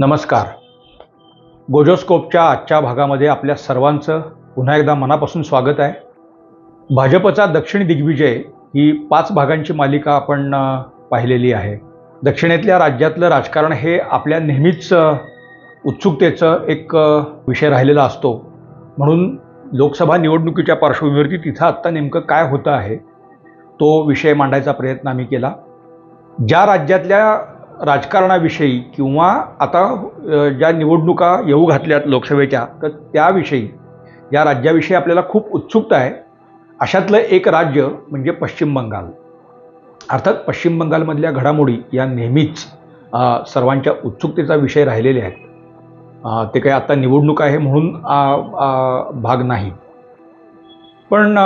नमस्कार. गोजोस्कोपच्या आजच्या भागामध्ये आपल्या सर्वांचं पुन्हा एकदा मनापासून स्वागत आहे. भाजपचा दक्षिण दिग्विजय ही पाच भागांची मालिका आपण पाहिलेली आहे. दक्षिणेतल्या राज्यातलं राजकारण हे आपल्या नेहमीच उत्सुकतेचं एक विषय राहिलेला असतो. म्हणून लोकसभा निवडणुकीच्या पार्श्वभूमीवरती तिथं आत्ता नेमकं काय होतं आहे तो विषय मांडायचा प्रयत्न आम्ही केला. ज्या राज्यातल्या राजकारणाविषयी किंवा आता ज्या निवडणुका येऊ घातल्यात लोकसभेच्या तर त्याविषयी या राज्याविषयी आपल्याला खूप उत्सुकता आहे. अशातलं एक राज्य म्हणजे पश्चिम बंगाल. अर्थात पश्चिम बंगालमधल्या घडामोडी या नेहमीच सर्वांच्या उत्सुकतेचा विषय राहिलेले आहेत. ते काही आता निवडणूक आहे म्हणून भाग नाही. पण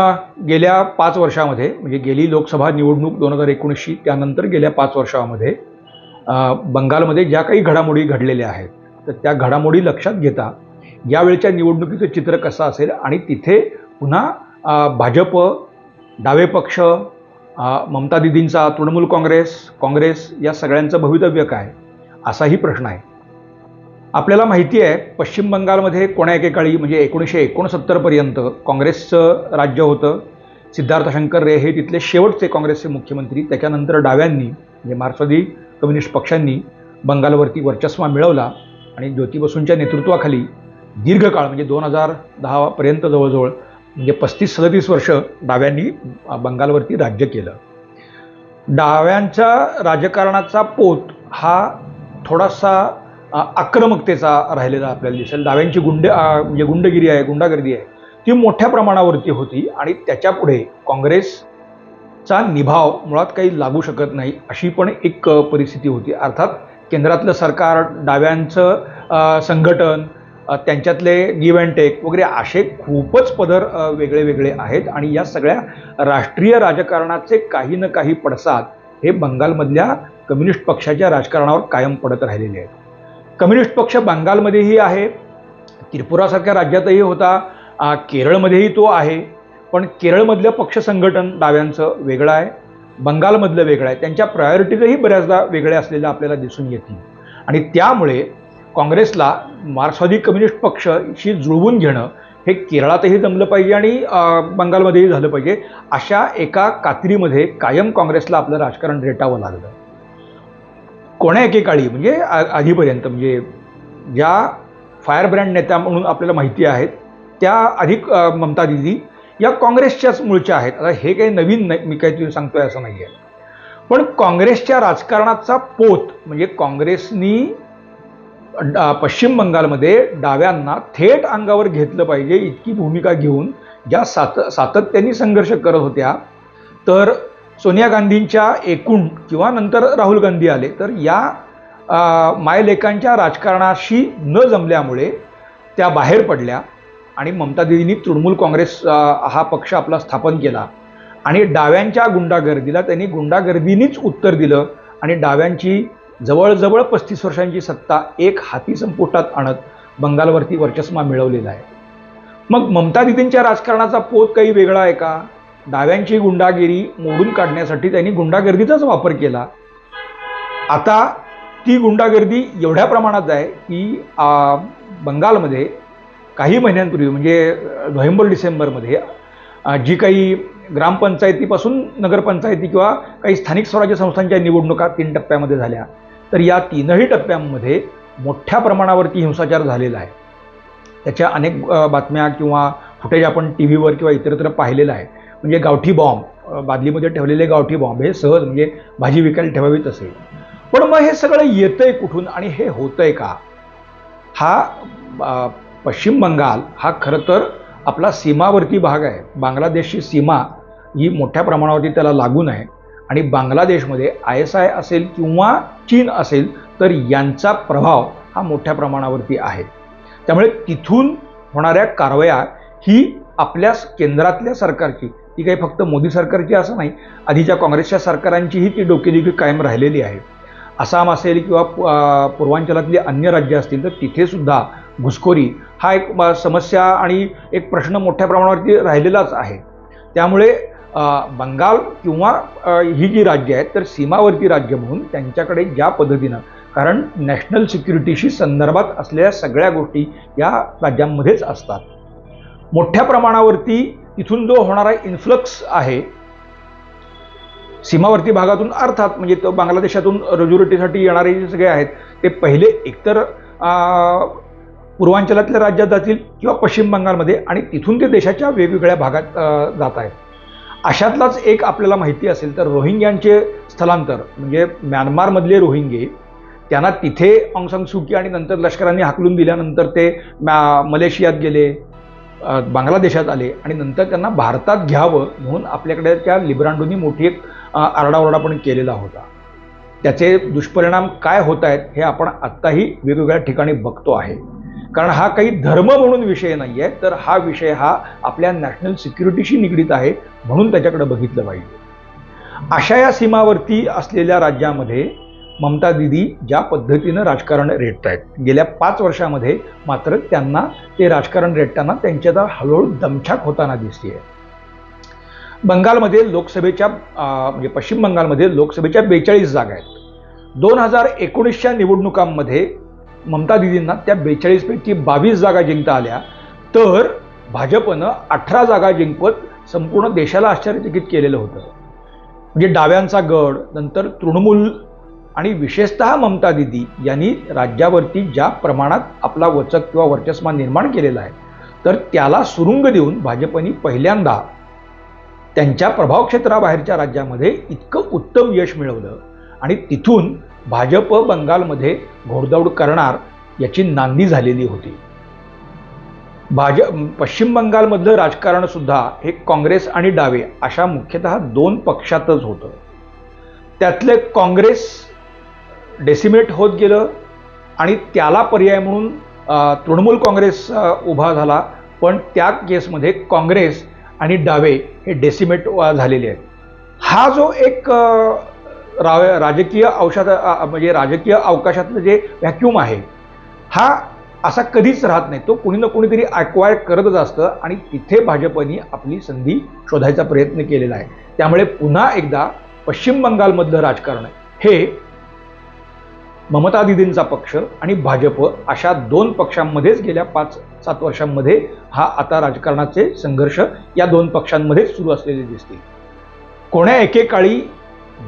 गेल्या पाच वर्षामध्ये म्हणजे गेली लोकसभा निवडणूक दोन हजार एकोणीसशी त्यानंतर गेल्या पाच वर्षामध्ये बंगालमध्ये ज्या काही घडामोडी घडलेल्या आहेत तर त्या घडामोडी लक्षात घेता यावेळच्या निवडणुकीचं चित्र कसं असेल आणि तिथे पुन्हा भाजप डावे पक्ष ममता दिदींचा तृणमूल काँग्रेस काँग्रेस या सगळ्यांचं भवितव्य काय असाही प्रश्न आहे. आपल्याला माहिती आहे पश्चिम बंगालमध्ये कोण्या एकेकाळी म्हणजे एकोणीसशे एकोणसत्तरपर्यंत काँग्रेसचं राज्य होतं सिद्धार्थ शंकर रे हे तिथले शेवटचे काँग्रेसचे मुख्यमंत्री त्याच्यानंतर डाव्यांनी म्हणजे मार्क्सवादी कम्युनिस्ट पक्षांनी बंगालवरती वर्चस्वा मिळवला आणि ज्योतिबसूंच्या नेतृत्वाखाली दीर्घकाळ म्हणजे दोन हजार दहापर्यंत जवळजवळ म्हणजे पस्तीस सदतीस वर्ष डाव्यांनी बंगालवरती राज्य केलं. डाव्यांच्या राजकारणाचा पोत हा थोडासा आक्रमकतेचा राहिलेला आपल्याला दिसेल. डाव्यांची गुंड म्हणजे गुंडगिरी आहे गुंडागर्दी आहे ती मोठ्या प्रमाणावरती होती आणि त्याच्यापुढे काँग्रेस चा निभाव मुळात काही लागू शकत नाही अशी पण एक परिस्थिती होती. अर्थात केंद्रातलं सरकार डाव्यांचं संघटन त्यांच्यातले गिव्ह अँड टेक वगैरे असे खूपच पदर वेगळे वेगळे आहेत आणि या सगळ्या राष्ट्रीय राजकारणाचे काही ना काही पडसाद हे बंगालमधल्या कम्युनिस्ट पक्षाच्या राजकारणावर कायम पडत राहिलेले आहेत. कम्युनिस्ट पक्ष बंगालमध्येही आहे त्रिपुरासारख्या राज्यातही होता केरळमध्येही तो आहे. पण केरळमधलं पक्ष संघटन डाव्यांचं वेगळं आहे बंगालमधलं वेगळं आहे त्यांच्या प्रायोरिटीजही बऱ्याचदा वेगळ्या असलेल्या आपल्याला दिसून येतील. आणि त्यामुळे काँग्रेसला मार्क्सवादी कम्युनिस्ट पक्षशी जुळवून घेणं हे केरळातही जमलं पाहिजे आणि बंगालमध्येही झालं पाहिजे अशा एका कात्रीमध्ये कायम काँग्रेसला आपलं राजकारण रेटावं लागलं. कोण्या एकेकाळी? म्हणजे आ- आधीपर्यंत म्हणजे ज्या फायरब्रँड नेत्या म्हणून आपल्याला माहिती आहेत त्या अधिक ममता दिदी या काँग्रेसच्याच मूळच्या आहेत. आता हे काही नवीन नाही मी काहीतरी सांगतोय असं नाही आहे पण काँग्रेसच्या राजकारणाचा पोत म्हणजे काँग्रेसनी पश्चिम बंगालमध्ये डाव्यांना थेट अंगावर घेतलं पाहिजे इतकी भूमिका घेऊन ज्या सात सातत्याने संघर्ष करत होत्या तर सोनिया गांधींच्या एकूण किंवा नंतर राहुल गांधी आले तर या मायलेकांच्या राजकारणाशी न जमल्यामुळे त्या बाहेर पडल्या. आणि ममता दिदींनी तृणमूल काँग्रेस हा पक्ष आपला स्थापन केला. आणि डाव्यांच्या गुंडागर्दीला त्यांनी गुंडागर्दीनीच उत्तर दिलं आणि डाव्यांची जवळजवळ पस्तीस वर्षांची सत्ता एक हाती संपुष्टात आणत बंगालवरती वर्चस्मा मिळवलेला आहे. मग ममता दिदींच्या राजकारणाचा पोत काही वेगळा आहे का? डाव्यांची गुंडागिरी मोडून काढण्यासाठी त्यांनी गुंडागर्दीचाच वापर केला. आता ती गुंडागर्दी एवढ्या प्रमाणात आहे की बंगालमध्ये काही महिन्यांपूर्वी म्हणजे नोव्हेंबर डिसेंबरमध्ये जी काही ग्रामपंचायतीपासून नगरपंचायती किंवा काही स्थानिक स्वराज्य संस्थांच्या निवडणुका तीन टप्प्यामध्ये झाल्या. तर या तीनही टप्प्यांमध्ये मोठ्या प्रमाणावरती हिंसाचार झालेला आहे. त्याच्या अनेक बातम्या किंवा फुटेज आपण टी व्हीवर किंवा इतरत्र पाहिलेलं आहे. म्हणजे गावठी बॉम्ब बादलीमध्ये ठेवलेले गावठी बॉम्ब हे सहज म्हणजे भाजी विकायला ठेवावीत असेल. पण मग हे सगळं येतंय कुठून आणि हे होतंय का? हा पश्चिम बंगाल हा खरं तर आपला सीमावर्ती भाग आहे. बांगलादेशची सीमा ही मोठ्या प्रमाणावरती त्याला लागून आहे. आणि बांगलादेशमध्ये आय एस आय असेल किंवा चीन असेल तर यांचा प्रभाव हा मोठ्या प्रमाणावरती आहे. त्यामुळे तिथून होणाऱ्या कारवाया ही आपल्या केंद्रातल्या सरकारची ती काही फक्त मोदी सरकारची असं नाही आधीच्या काँग्रेसच्या सरकारांचीही ती डोकेदुखी कायम राहिलेली आहे. आसाम असेल किंवा पूर्वांचलातली अन्य राज्य असतील तर तिथेसुद्धा घुसखोरी हा एक समस्या आणि एक प्रश्न मोठ्या प्रमाणावरती राहिलेलाच आहे. त्यामुळे बंगाल किंवा ही जी राज्य आहेत तर सीमावर्ती राज्य म्हणून त्यांच्याकडे ज्या पद्धतीनं कारण नॅशनल सिक्युरिटीशी संदर्भात असलेल्या सगळ्या गोष्टी या राज्यांमध्येच असतात. मोठ्या प्रमाणावरती इथून जो होणारा इन्फ्लक्स आहे सीमावर्ती भागातून अर्थात म्हणजे तो बांगलादेशातून रुजुरोटीसाठी येणारे जे सगळे आहेत ते पहिले एकतर पूर्वांचलातल्या राज्यात जातील किंवा पश्चिम बंगालमध्ये आणि तिथून ते देशाच्या वेगवेगळ्या भागात जात आहेत. अशातलाच एक आपल्याला माहिती असेल तर रोहिंग्यांचे स्थलांतर म्हणजे म्यानमारमधले रोहिंगे त्यांना तिथे अंगसंग सुकी आणि नंतर लष्करांनी हाकलून दिल्यानंतर ते म्या मलेशियात गेले बांगलादेशात आले आणि नंतर त्यांना भारतात घ्यावं म्हणून आपल्याकडे त्या लिब्रांडोनी मोठी एक आरडाओरडा पण केलेला होता. त्याचे दुष्परिणाम काय होत आहेत हे आपण आत्ताही वेगवेगळ्या ठिकाणी बघतो आहे. कारण हा काही धर्म म्हणून विषय नाही आहे तर हा विषय हा आपल्या नॅशनल सिक्युरिटीशी निगडीत आहे म्हणून त्याच्याकडे बघितलं पाहिजे. अशा या सीमावरती असलेल्या राज्यामध्ये ममता दिदी ज्या पद्धतीनं राजकारण रेटत आहेत गेल्या पाच वर्षामध्ये मात्र त्यांना ते राजकारण रेटताना त्यांच्यात हळूहळू दमछाक होताना दिसते बंगालमध्ये लोकसभेच्या म्हणजे पश्चिम बंगालमध्ये लोकसभेच्या बेचाळीस जागा आहेत. दोन हजार एकोणीसच्या निवडणुकांमध्ये ममता दिदींना त्या बेचाळीसपैकी बावीस जागा जिंकता आल्या तर भाजपनं अठरा जागा जिंकवत संपूर्ण देशाला आश्चर्यचकित केलेलं होतं. म्हणजे डाव्यांचा गड नंतर तृणमूल आणि विशेषतः ममता दिदी यांनी राज्यावरती ज्या प्रमाणात आपला वचक किंवा वर्चस्व निर्माण केलेला आहे तर त्याला सुरुंग देऊन भाजपनी पहिल्यांदा त्यांच्या प्रभाव क्षेत्राबाहेरच्या राज्यामध्ये इतकं उत्तम यश मिळवलं आणि तिथून भाजप बंगालमध्ये घोडदौड करणार याची नांदी झालेली होती. भाजप पश्चिम बंगालमधलं राजकारण सुद्धा हे काँग्रेस आणि डावे अशा मुख्यतः दोन पक्षातच होतं. त्यातले काँग्रेस डेसिमेट होत गेलं आणि त्याला पर्याय म्हणून तृणमूल काँग्रेस उभा झाला. पण त्या केसमध्ये काँग्रेस आणि डावे हे डेसिमेट झालेले आहेत. हा जो एक राव राजकीय अवशात म्हणजे राजकीय अवकाशातलं जे व्हॅक्यूम आहे हा असा कधीच राहत नाही. तो कुणी ना कुणीतरी अक्वायर करतच असतं आणि तिथे भाजपनी आपली संधी शोधायचा प्रयत्न केलेला आहे. त्यामुळे पुन्हा एकदा पश्चिम बंगालमधलं राजकारण हे ममता दिदींचा पक्ष आणि भाजप अशा दोन पक्षांमध्येच गेल्या पाच सात वर्षांमध्ये हा आता राजकारणाचे संघर्ष या दोन पक्षांमध्येच सुरू असलेले दिसतील. कोण्या एकेकाळी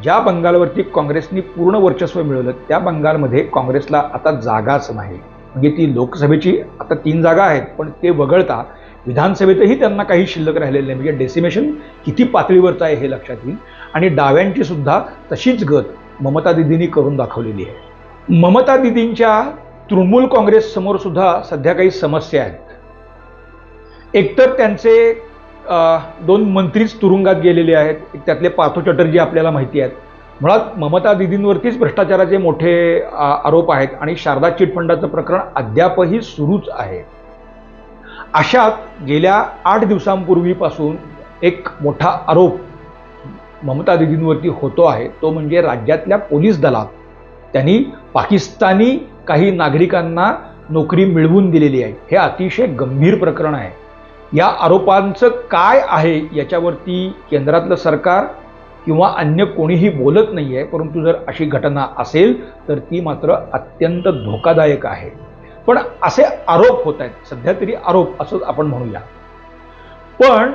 ज्या बंगालवरती काँग्रेसनी पूर्ण वर्चस्व मिळवलं त्या बंगालमध्ये काँग्रेसला आता जागाच नाही. म्हणजे ती लोकसभेची आता तीन जागा आहेत पण ते वगळता विधानसभेतही त्यांना काही शिल्लक राहिलेलं नाही. म्हणजे डेसिमेशन किती पातळीवरचं आहे हे लक्षात येईल. आणि डाव्यांची सुद्धा तशीच गत ममता दिदींनी करून दाखवलेली आहे. ममता दिदींच्या तृणमूल काँग्रेस समोर सुद्धा सध्या काही समस्या आहेत. एकतर त्यांचे दोन मंत्रीच तुरुंगात गेलेले आहेत. त्यातले पार्थो चटर्जी आपल्याला माहिती आहेत. मुळात ममता दिदींवरतीच भ्रष्टाचाराचे मोठे आरोप आहेत आणि शारदा चिटफंडाचं प्रकरण अद्यापही सुरूच आहे. अशात गेल्या आठ दिवसांपूर्वीपासून एक मोठा आरोप ममता दिदींवरती होतो आहे. तो म्हणजे राज्यातल्या पोलीस दलात. त्यांनी पाकिस्तानी काही नागरिकांना नोकरी मिळवून दिलेली आहे. हे अतिशय गंभीर प्रकरण आहे. या आरोपांचं काय आहे याच्यावरती केंद्रातलं सरकार किंवा अन्य कोणीही बोलत नाही आहे परंतु जर अशी घटना असेल तर ती मात्र अत्यंत धोकादायक आहे. पण असे आरोप होत आहेत सध्या तरी आरोप असंच आपण म्हणूया. पण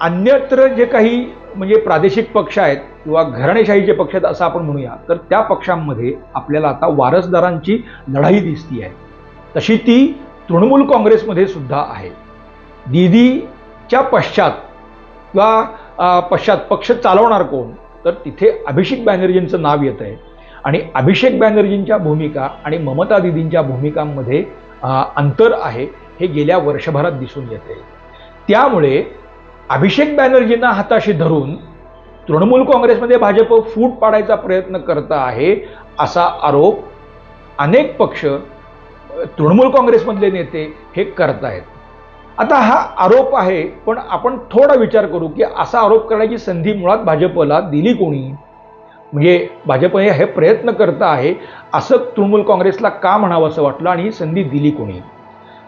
अन्यत्र जे काही म्हणजे प्रादेशिक पक्ष आहेत किंवा घराणेशाहीचे पक्ष आहेत असं आपण म्हणूया तर त्या पक्षांमध्ये आपल्याला आता वारसदारांची लढाई दिसती आहे तशी ती तृणमूल काँग्रेसमध्ये सुद्धा आहे. दीदीच्या पश्चात किंवा पश्चात पक्ष चालवणार कोण? तर तिथे अभिषेक बॅनर्जींचं नाव येत आहे. आणि अभिषेक बॅनर्जींच्या भूमिका आणि ममता दिदींच्या भूमिकांमध्ये अंतर आहे हे गेल्या वर्षभरात दिसून येते. त्यामुळे अभिषेक बॅनर्जींना हाताशी धरून तृणमूल काँग्रेसमध्ये भाजप फूट पाडायचा प्रयत्न करत आहे असा आरोप अनेक पक्ष तृणमूल काँग्रेसमधले नेते हे करतायत. आता हा आरोप आहे पण आपण थोडा विचार करू की असा आरोप करण्याची संधी मुळात भाजपला दिली कोणी? म्हणजे भाजप हे हे प्रयत्न करत आहे असं तृणमूल काँग्रेसला का म्हणावं असं वाटलं आणि ही संधी दिली कोणी?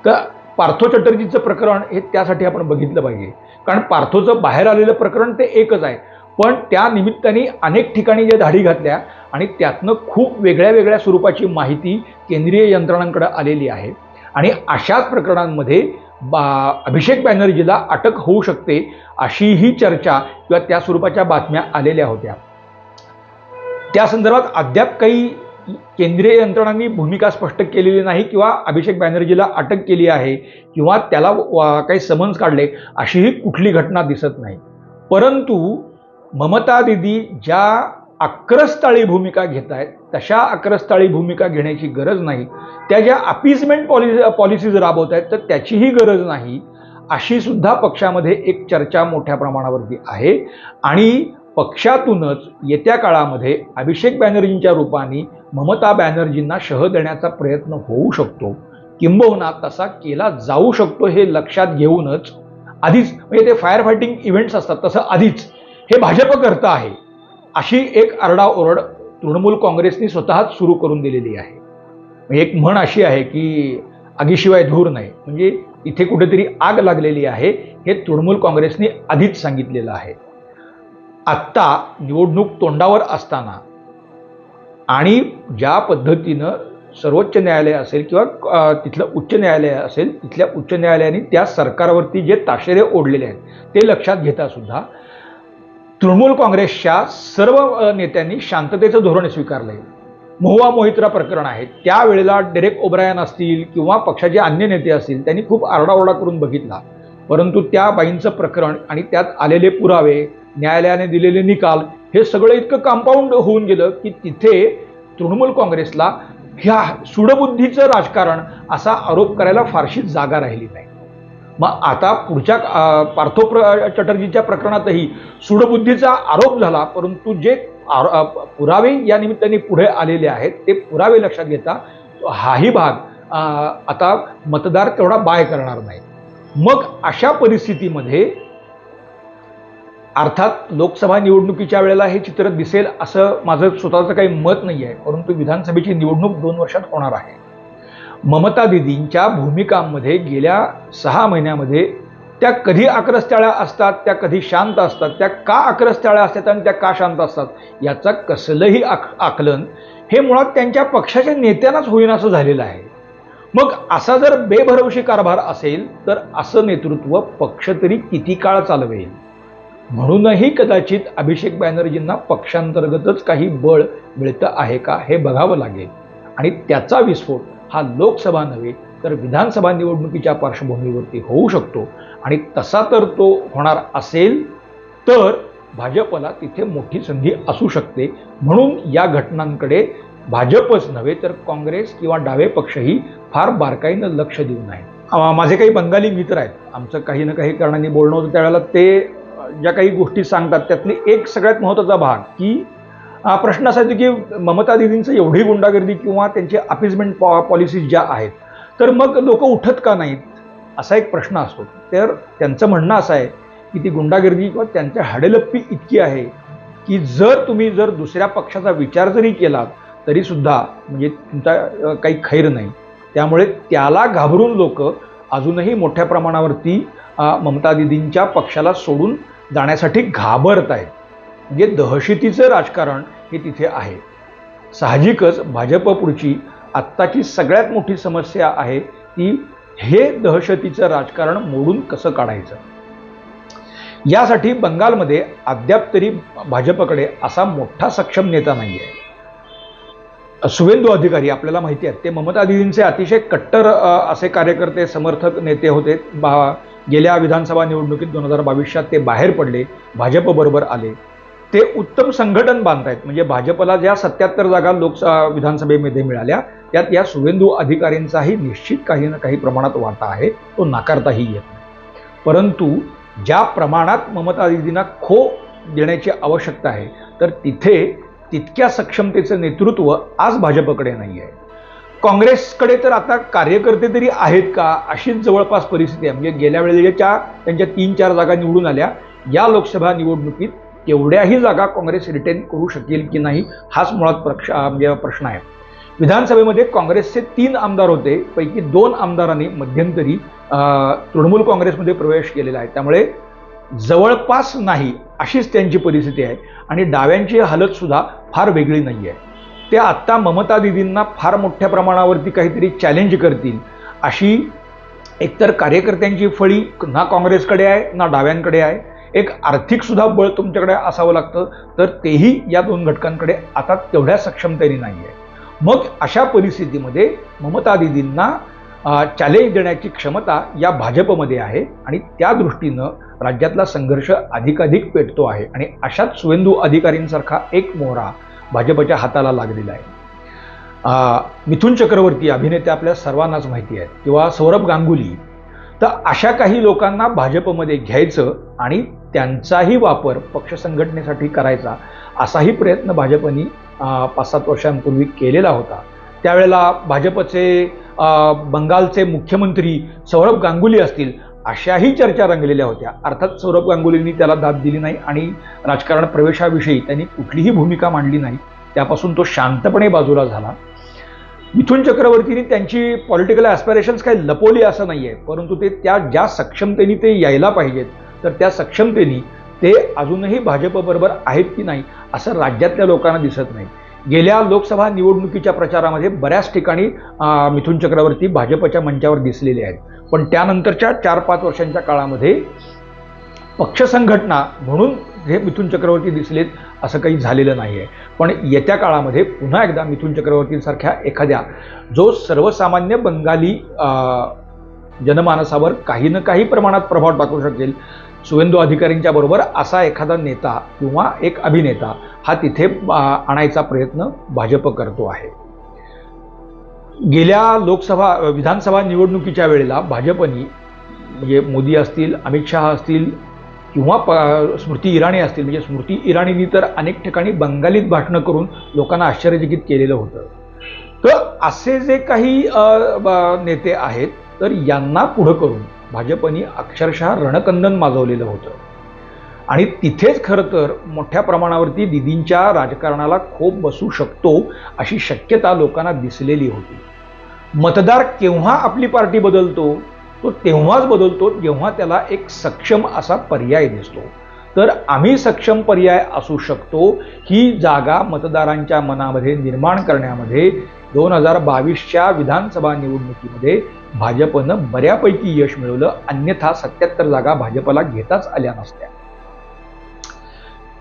तर पार्थो चटर्जीचं प्रकरण हे त्यासाठी आपण बघितलं पाहिजे. कारण पार्थोचं बाहेर आलेलं प्रकरण ते एकच आहे. पण त्या निमित्ताने अनेक ठिकाणी ज्या धाडी घातल्या आणि त्यातनं खूप वेगळ्या वेगळ्या स्वरूपाची माहिती केंद्रीय यंत्रणांकडे आलेली आहे. आणि अशाच प्रकरणांमध्ये बा अभिषेक बॅनर्जीला अटक होऊ शकते अशीही चर्चा किंवा त्या स्वरूपाच्या बातम्या आलेल्या होत्या. त्या संदर्भात अद्याप काही केंद्रीय यंत्रणांनी भूमिका स्पष्ट केलेली नाही किंवा अभिषेक बॅनर्जीला अटक केली आहे किंवा त्याला वा- काही समन्स काढले अशीही कुठली घटना दिसत नाही. परंतु ममता दिदी ज्या आक्रस्ताळी भूमिका घेत आहेत तशा आक्रस्ताळी भूमिका घेण्याची गरज नाही. त्या ज्या अपीजमेंट पॉलिसी पॉलिसीज राबवत आहेत तर त्याचीही गरज नाही. अशी सुद्धा पक्षामध्ये एक चर्चा मोठ्या प्रमाणावरती आहे. आणि पक्षातूनच येत्या काळामध्ये अभिषेक बॅनर्जींच्या रूपाने ममता बॅनर्जींना शह देण्याचा प्रयत्न होऊ शकतो. किंबहुना तसा केला जाऊ शकतो हे लक्षात घेऊनच आधीच म्हणजे ते फायर फायटिंग इव्हेंट्स असतात तसं आधीच हे भाजप करतं आहे. अशी एक आरडाओरड तृणमूल काँग्रेसने स्वतःच सुरू करून दिलेली आहे. म्हणजे एक म्हण अशी आहे की आगीशिवाय धूर नाही. म्हणजे इथे कुठेतरी आग लागलेली आहे हे तृणमूल काँग्रेसने आधीच सांगितलेलं आहे. आत्ता निवडणूक तोंडावर असताना आणि ज्या पद्धतीनं सर्वोच्च न्यायालय असेल किंवा तिथलं उच्च न्यायालय असेल तिथल्या उच्च न्यायालयाने त्या सरकारवरती जे ताशेरे ओढलेले आहेत ते लक्षात घेता सुद्धा तृणमूल काँग्रेसच्या सर्व नेत्यांनी शांततेचं धोरण स्वीकारलंय. मोहवा मोहित्रा प्रकरण आहे. त्यावेळेला डेरेक ओब्रायन असतील किंवा पक्षाचे अन्य नेते असतील त्यांनी खूप आरडाओरडा करून बघितला. परंतु त्या बाईंचं प्रकरण आणि त्यात आलेले पुरावे न्यायालयाने दिलेले निकाल हे सगळं इतकं कंपाऊंड होऊन गेलं की तिथे तृणमूल काँग्रेसला ह्या सुडबुद्धीचं राजकारण असा आरोप करायला फारशी जागा राहिली नाही. मग आता पुढच्या पार्थो प्र चटर्जीच्या प्रकरणातही सुडबुद्धीचा आरोप झाला परंतु जे आरो- पुरावे या निमित्ताने पुढे आलेले आहेत ते पुरावे लक्षात घेता हाही भाग आता मतदार तेवढा बाय करणार नाही. मग अशा परिस्थितीमध्ये अर्थात लोकसभा निवडणुकीच्या वेळेला हे चित्र दिसेल असं माझं स्वतःचं काही मत नाही आहे परंतु विधानसभेची निवडणूक दोन वर्षात होणार आहे. ममता दिदींच्या भूमिकांमध्ये गेल्या सहा महिन्यामध्ये त्या कधी आक्रस्ताळ्या असतात त्या कधी शांत असतात त्या का आक्रस्ताळ्या असतात आणि त्या का शांत असतात याचा कसलंही आक आकलन हे मुळात त्यांच्या पक्षाच्या नेत्यांनाच होईनासं झालेलं आहे. मग असा जर बेभरवशी कारभार असेल तर असं नेतृत्व पक्ष तरी किती काळ चालवेल? म्हणूनही कदाचित अभिषेक बॅनर्जींना पक्षांतर्गतच काही बळ मिळतं आहे का हे बघावं लागेल. आणि त्याचा विस्फोट हा लोकसभा नव्हे तर विधानसभा निवडणुकीच्या पार्श्वभूमीवरती होऊ शकतो. आणि तसा तर तो होणार असेल तर भाजपला तिथे मोठी संधी असू शकते. म्हणून या घटनांकडे भाजपच नव्हे तर काँग्रेस किंवा डावे पक्षही फार बारकाईनं लक्ष देऊ नये माझे काही बंगाली मित्र आहेत. आमचं काही ना काही कारणाने बोलणं होतं त्यावेळेला ते ज्या काही गोष्टी सांगतात त्यातली एक सगळ्यात महत्त्वाचा भाग की प्रश्न असा येतो की ममता दिदींचं एवढी गुंडागर्दी किंवा त्यांची अपिजमेंट पॉ पॉलिसीज ज्या आहेत तर मग लोक उठत का नाहीत? असा एक प्रश्न असतो. तर त्यांचं म्हणणं असं आहे की ती गुंडागर्दी किंवा त्यांच्या हाडेलप्पी इतकी आहे की जर तुम्ही जर दुसऱ्या पक्षाचा विचार जरी केलात तरीसुद्धा म्हणजे तुमचा काही खैर नाही. त्यामुळे त्याला घाबरून लोक अजूनही मोठ्या प्रमाणावरती ममता दिदींच्या पक्षाला सोडून जाण्यासाठी घाबरत आहेत जे दहशतीचं राजकारण हे तिथे आहे. साहजिकच भाजप पुढची आत्ताची सगळ्यात मोठी समस्या आहे ती हे दहशतीचं राजकारण मोडून कसं काढायचं? यासाठी बंगालमध्ये अद्याप तरी भाजपकडे असा मोठा सक्षम नेता नाही आहे सुवेंदू अधिकारी आपल्याला माहिती आहेत ते ममता दिदींचे अतिशय कट्टर असे कार्यकर्ते समर्थक नेते होते. बा गेल्या विधानसभा निवडणुकीत दोन हजार बावीसच्या ते बाहेर पडले. भाजपबरोबर आले. ते उत्तम संघटन बांधतायत. म्हणजे भाजपला ज्या सत्याहत्तर जागा लोकसभा विधानसभेमध्ये मिळाल्या त्यात या शुभेंदू अधिकारींचाही निश्चित काही ना काही प्रमाणात वाटा आहे. तो नाकारताही येत नाही. परंतु ज्या प्रमाणात ममता दिदींना खो देण्याची आवश्यकता आहे तर तिथे तितक्या सक्षमतेचं नेतृत्व आज भाजपकडे नाही आहे. काँग्रेसकडे तर आता कार्यकर्ते तरी आहेत का? अशीच जवळपास परिस्थिती आहे. म्हणजे गेल्या वेळेच्या त्यांच्या तीन चार जागा निवडून आल्या. या लोकसभा निवडणुकीत तेवढ्याही जागा काँग्रेस रिटेन करू शकेल की नाही हाच मुळात प्रक्ष म्हणजे प्रश्न आहे. विधानसभेमध्ये काँग्रेसचे तीन आमदार होते पैकी दोन आमदारांनी मध्यंतरी तृणमूल काँग्रेसमध्ये प्रवेश केलेला आहे. त्यामुळे जवळपास नाही अशीच त्यांची परिस्थिती आहे. आणि डाव्यांची हालतसुद्धा फार वेगळी नाही आहे ते आत्ता ममता दिदींना फार मोठ्या प्रमाणावरती काहीतरी चॅलेंज करतील. अशी एकतर कार्यकर्त्यांची फळी ना काँग्रेसकडे आहे ना डाव्यांकडे आहे. एक आर्थिक सुद्धा बळ तुमच्याकडे असावं लागतं. तर तेही या दोन घटकांकडे आता तेवढ्या सक्षमतेने नाही आहे मग अशा परिस्थितीमध्ये ममता दिदींना चॅलेंज देण्याची क्षमता या भाजपमध्ये आहे आणि त्या दृष्टीनं राज्यातला संघर्ष अधिकाधिक पेटतो आहे आणि अशाच सुवेंदू अधिकारींसारखा एक मोहरा भाजपच्या हाताला लागलेला आहे. मिथुन चक्रवर्ती अभिनेते आपल्या सर्वांनाच माहिती आहेत किंवा सौरभ गांगुली. तर अशा काही लोकांना भाजपमध्ये घ्यायचं आणि त्यांचाही वापर पक्ष संघटनेसाठी करायचा असाही प्रयत्न भाजपनी पाच सात वर्षांपूर्वी केलेला होता. त्यावेळेला भाजपचे बंगालचे मुख्यमंत्री सौरभ गांगुली असतील अशाही चर्चा रंगलेल्या होत्या. अर्थात सौरभ गांगुलींनी त्याला दाद दिली नाही आणि राजकारण प्रवेशाविषयी त्यांनी कुठलीही भूमिका मांडली नाही. त्यापासून तो शांतपणे बाजूला झाला. मिथुन चक्रवर्तींनी त्यांची पॉलिटिकल ॲस्पिरेशन्स काही लपवली असं नाही आहे परंतु ते त्या ज्या सक्षमतेने ते यायला पाहिजेत तर त्या सक्षमतेने ते अजूनही भाजपबरोबर आहेत की नाही असं राज्यातल्या लोकांना दिसत नाही. गेल्या लोकसभा निवडणुकीच्या प्रचारामध्ये बऱ्याच ठिकाणी मिथुन चक्रवर्ती भाजपच्या मंचावर दिसलेले आहेत. पण त्यानंतरच्या चार पाच वर्षांच्या काळामध्ये पक्ष संघटना म्हणून हे मिथुन चक्रवर्ती दिसलेत असं काही झालेलं नाही आहे पण येत्या काळामध्ये पुन्हा एकदा मिथुन चक्रवर्तींसारख्या एखाद्या जो सर्वसामान्य बंगाली जनमानसावर काही ना काही प्रमाणात प्रभाव टाकू शकेल सुवेंदू अधिकारींच्या बरोबर असा एखादा नेता किंवा एक अभिनेता हा तिथे आणायचा प्रयत्न भाजप करतो आहे. गेल्या लोकसभा विधानसभा निवडणुकीच्या वेळेला भाजपनी म्हणजे मोदी असतील अमित शहा असतील किंवा प स्मृती इराणी असतील म्हणजे स्मृती इराणींनी तर अनेक ठिकाणी बंगालीत भाषणं करून लोकांना आश्चर्यचकित केलेलं होतं. तर असे जे काही नेते आहेत तर यांना पुढं करून भाजपनी अक्षरशः रणकंदन माजवलेलं होतं. आणि तिथेच खरं तर मोठ्या प्रमाणावरती दिदींच्या राजकारणाला खोप बसू शकतो अशी शक्यता लोकांना दिसलेली होती. मतदार केव्हा आपली पार्टी बदलतो तो तेव्हाच बदलतो जेव्हा त्याला एक सक्षम असा पर्याय दिसतो. तर आम्ही सक्षम पर्याय असू शकतो ही जागा मतदारांच्या मनामध्ये निर्माण करण्यामध्ये दोन हजार बावीसच्या विधानसभा निवडणुकीमध्ये भाजपनं बऱ्यापैकी यश मिळवलं अन्यथा सत्याहत्तर जागा भाजपला घेताच आल्या नसत्या.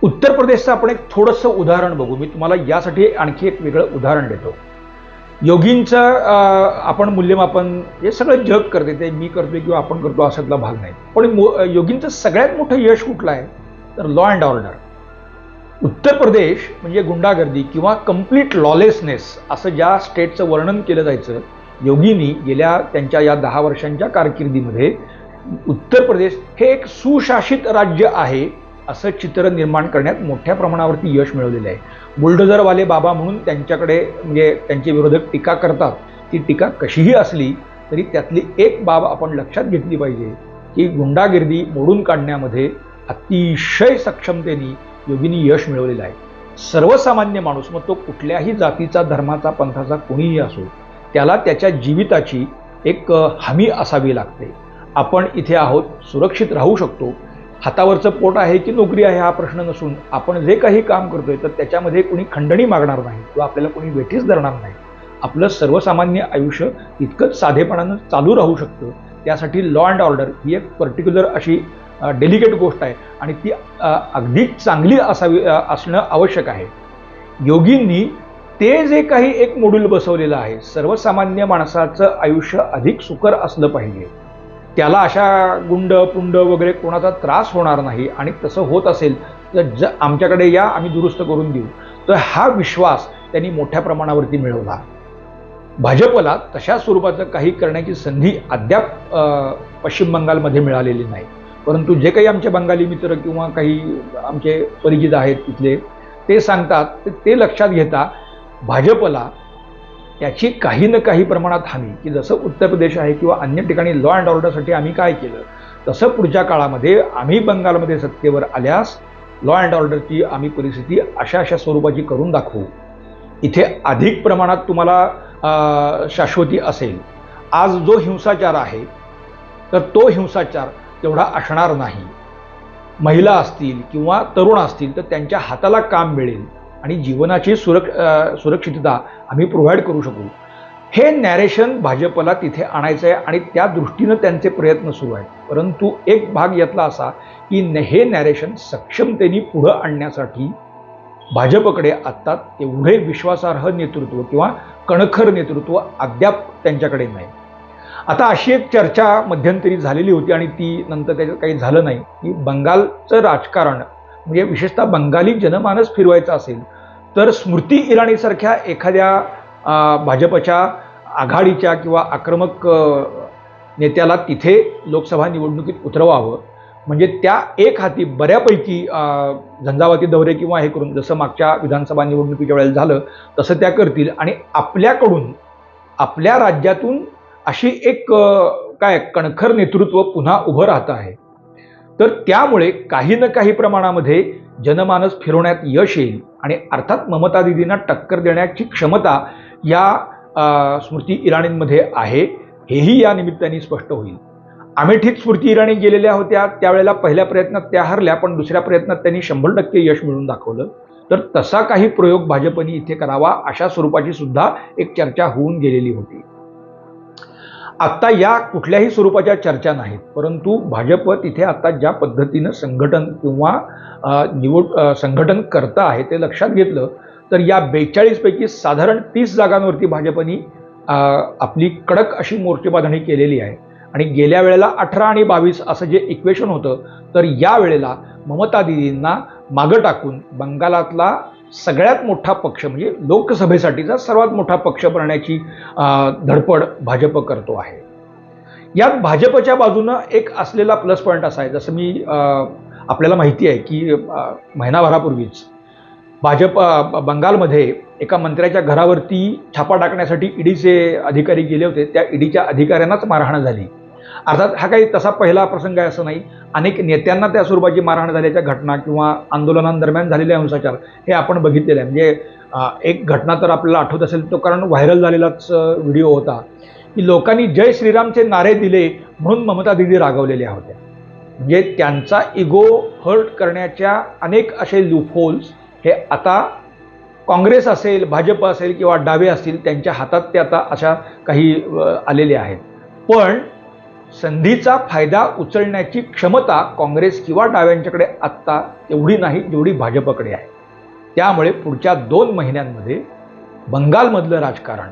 उत्तर प्रदेशचं आपण एक थोडंसं उदाहरण बघू. मी तुम्हाला यासाठी आणखी एक वेगळं उदाहरण देतो. योगींचं अं, आपण मूल्यमापन हे सगळं जग करते ते मी करतोय किंवा आपण करतो असातला भाग नाही. पण योगींचं सगळ्यात मोठं यश कुठलं आहे? तर law and order Uttar Pradesh म्हणजे गुंडागर्दी किंवा कंप्लीट लॉलेसनेस असं ज्या स्टेटचं वर्णन केलं जायचं योगींनी गेल्या त्यांच्या या दहा वर्षांच्या कारकिर्दीमध्ये उत्तर प्रदेश हे एक सुशासित राज्य आहे असं चित्र निर्माण करण्यात मोठ्या प्रमाणावरती यश मिळवलेलं आहे. बुलडोझरवाले बाबा म्हणून त्यांच्याकडे म्हणजे त्यांचे विरोधक टीका करतात. ती टीका कशीही असली तरी त्यातली एक बाब आपण लक्षात घेतली पाहिजे की गुंडागिर्दी मोडून काढण्यामध्ये अतिशय सक्षमतेने योगींनी यश मिळवलेलं आहे. सर्वसामान्य माणूस मग तो कुठल्याही जातीचा धर्माचा पंथाचा कोणीही असो त्याला त्याच्या जीविताची एक हमी असावी लागते. आपण इथे आहोत सुरक्षित राहू शकतो. हातावरचं पोट आहे की नोकरी आहे हा प्रश्न नसून आपण जे काही काम करतोय तर त्याच्यामध्ये कोणी खंडणी मागणार नाही किंवा आपल्याला कोणी वेठीच धरणार नाही. आपलं सर्वसामान्य आयुष्य इतकंच साधेपणानं चालू राहू शकतं. त्यासाठी लॉ अँड ऑर्डर ही एक पर्टिक्युलर अशी डेलिकेट गोष्ट आहे. आणि ती अगदी चांगली असावी असणं आवश्यक आहे. योगींनी ते जे काही एक मॉड्यूल बसवलेलं आहे सर्वसामान्य माणसाचं आयुष्य अधिक सुकर असलं पाहिजे. त्याला अशा गुंड पुंड वगैरे कोणाचा त्रास होणार नाही आणि तसं होत असेल तर ज आमच्याकडे या आम्ही दुरुस्त करून देऊ. तर हा विश्वास त्यांनी मोठ्या प्रमाणावरती मिळवला. भाजपला तशा स्वरूपाचं काही करण्याची संधी अद्याप पश्चिम बंगालमध्ये मिळालेली नाही. परंतु जे काही आमचे बंगाली मित्र किंवा काही आमचे परिचित आहेत तिथले ते सांगतात ते- लक्षात घेता भाजपला याची काही ना काही प्रमाणात हमी की जसं उत्तर प्रदेश आहे किंवा अन्य ठिकाणी लॉ अँड ऑर्डरसाठी आम्ही काय केलं तसं पुढच्या काळामध्ये आम्ही बंगालमध्ये सत्तेवर आल्यास लॉ अँड ऑर्डरची आम्ही परिस्थिती अशा अशा स्वरूपाची करून दाखवू. इथे अधिक प्रमाणात तुम्हाला शाश्वती असेल. आज जो हिंसाचार आहे तर तो हिंसाचार तेवढा असणार नाही. महिला असतील किंवा तरुण असतील तर त्यांच्या हाताला काम मिळेल आणि जीवनाची सुरक सुरक्षितता आम्ही प्रोव्हाइड करू शकू. हे नॅरेशन भाजपला तिथे आणायचं आहे आणि त्या दृष्टीनं त्यांचे प्रयत्न सुरू आहेत. परंतु एक भाग यातला असा की हे नॅरेशन सक्षमतेने पुढं आणण्यासाठी भाजपकडे आत्ता तेवढे विश्वासार्ह नेतृत्व किंवा कणखर नेतृत्व अद्याप त्यांच्याकडे नाही. आता अशी एक चर्चा मध्यंतरी झालेली होती आणि ती नंतर त्याच्यात काही झालं नाही. की बंगालचं राजकारण म्हणजे विशेषतः बंगाली जनमानस फिरवायचं असेल तर स्मृती इराणीसारख्या एखाद्या भाजपच्या आघाडीच्या किंवा आक्रमक नेत्याला तिथे लोकसभा निवडणुकीत उतरवावं. म्हणजे त्या एक हाती बऱ्यापैकी झंझावाती दौरे किंवा हे करून जसं मागच्या विधानसभा निवडणुकीच्या वेळेला झालं तसं त्या करतील. आणि आपल्याकडून आपल्या राज्यातून अशी एक काय कणखर नेतृत्व पुन्हा उभं राहतं आहे. तर त्यामुळे काही ना काही प्रमाणामध्ये जनमानस फिरवण्यात यश येईल आणि अर्थात ममता दिदींना टक्कर देण्याची क्षमता या स्मृती इराणींमध्ये आहे हेही या निमित्ताने स्पष्ट होईल. अमेठीत स्मृती इराणी गेलेल्या होत्या त्यावेळेला पहिल्या प्रयत्नात त्या हरल्या पण दुसऱ्या प्रयत्नात त्यांनी शंभर टक्के यश मिळवून दाखवलं. तर तसा काही प्रयोग भाजपने इथे करावा अशा स्वरूपाची सुद्धा एक चर्चा होऊन गेलेली होती. आत्ता या कुठल्याही स्वरूपाच्या चर्चा नाहीत. परंतु भाजप तिथे आता ज्या पद्धतीनं संघटन किंवा निवड संघटन करतं आहे ते लक्षात घेतलं तर या बेचाळीसपैकी साधारण तीस जागांवरती भाजपनी आपली कडक अशी मोर्चेबांधणी केलेली आहे. आणि गेल्या वेळेला अठरा आणि बावीस असं जे इक्वेशन होतं तर या वेळेला ममता दिदींना मागं टाकून बंगालातला सगळ्यात मोठा पक्ष म्हणजे लोकसभेसाठीचा सर्वात मोठा पक्ष बनण्याची धडपड भाजप करतो आहे. यात भाजपच्या बाजूनं एक असलेला प्लस पॉईंट असा आहे. जसं मी आपल्याला माहिती आहे की महिनाभरापूर्वीच भाजप बंगालमध्ये एका मंत्र्याच्या घरावरती छापा टाकण्यासाठी ईडीचे अधिकारी गेले होते. त्या ईडीच्या अधिकाऱ्यांनाच मारहाण झाली. अर्थात हा काही तसा पहिला प्रसंग आहे असं नाही. अनेक नेत्यांना त्या स्वरूपाची मारहाण झाल्याच्या घटना किंवा आंदोलनांदरम्यान झालेले हिंसाचार हे आपण बघितलेले आहे. म्हणजे एक घटना तर आपल्याला आठवत असेल तो कारण व्हायरल झालेलाच व्हिडिओ होता की लोकांनी जय श्रीरामचे नारे दिले म्हणून ममता दिदी रागवलेल्या होत्या. म्हणजे त्यांचा इगो हर्ट करण्याच्या अनेक असे लूपहोल्स हे आता काँग्रेस असेल भाजप असेल किंवा डावे असतील त्यांच्या हातात ते आता अशा काही आलेले आहेत. पण संधीचा फायदा उचलण्याची क्षमता काँग्रेस किंवा डाव्यांच्याकडे आत्ता एवढी नाही जेवढी भाजपकडे आहे. त्यामुळे पुढच्या दोन महिन्यांमध्ये बंगालमधलं राजकारण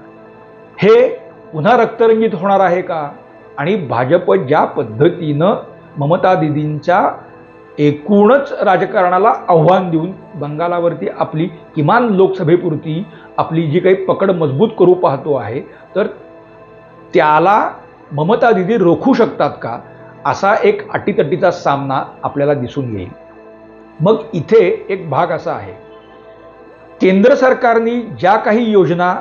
हे पुन्हा रक्तरंजित होणार आहे का? आणि भाजप ज्या पद्धतीनं ममता दिदींच्या एकूणच राजकारणाला आव्हान देऊन बंगालावरती आपली किमान लोकसभेपुरती आपली जी काही पकड मजबूत करू पाहतो आहे तर त्याला ममता दिदी रोखू शकतात का? असा एक अटीतटीचा सामना आपल्याला दिसून येईल. मग इथे एक भाग असा आहे. केंद्र सरकारने ज्या काही योजना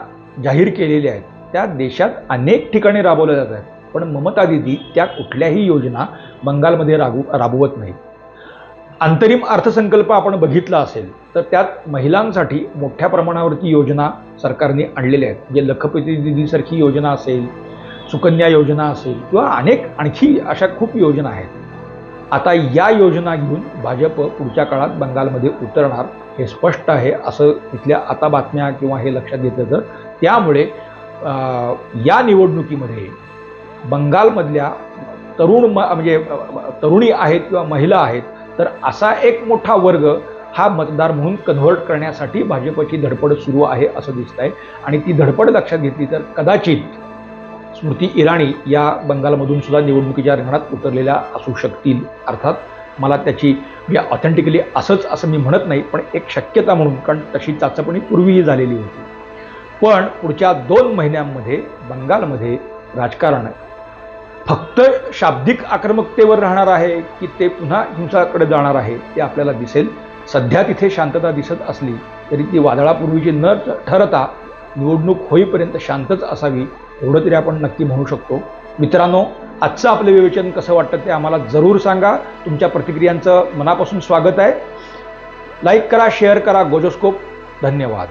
जाहीर केलेल्या आहेत त्या देशात अनेक ठिकाणी राबवल्या जात आहेत. पण ममता दिदी त्या कुठल्याही योजना बंगालमध्ये राबू राबवत नाहीत. अंतरिम अर्थसंकल्प आपण बघितला असेल तर त्यात महिलांसाठी मोठ्या प्रमाणावरती योजना सरकारने आणलेल्या आहेत. म्हणजे लखपती दिदीसारखी योजना असेल सुकन्या योजना असेल किंवा अनेक आणखी अशा खूप योजना आहेत. आता या योजना घेऊन भाजप पुढच्या काळात बंगालमध्ये उतरणार हे स्पष्ट आहे असं तिथल्या आता बातम्या किंवा हे लक्षात घेतलं तर. त्यामुळे या निवडणुकीमध्ये बंगालमधल्या तरुण म म्हणजे तरुणी आहेत किंवा महिला आहेत तर असा एक मोठा वर्ग हा मतदार म्हणून कन्व्हर्ट करण्यासाठी भाजपची धडपड सुरू आहे असं दिसत आहे आणि ती धडपड लक्षात घेतली तर कदाचित स्मृती इराणी या बंगालमधून सुद्धा निवडणुकीच्या रिंगणात उतरलेल्या असू शकतील. अर्थात मला त्याची म्हणजे ऑथेंटिकली असंच असं मी म्हणत नाही पण एक शक्यता म्हणून कारण तशी चाचपणी पूर्वीही झालेली होती. पण पुढच्या दोन महिन्यांमध्ये बंगालमध्ये राजकारण फक्त शाब्दिक आक्रमकतेवर राहणार आहे की ते पुन्हा हिंसाकडे जाणार आहे ते आपल्याला दिसेल. सध्या तिथे शांतता दिसत असली तरी ती वादळापूर्वीची न ठरता निवडणूक होईपर्यंत शांतच असावी एवढं तरी आपण नक्की म्हणू शकतो. मित्रांनो आजचं आपलं विवेचन कसं वाटतं ते आम्हाला जरूर सांगा. तुमच्या प्रतिक्रियांचं मनापासून स्वागत आहे. लाईक करा शेअर करा गोजोस्कोप धन्यवाद.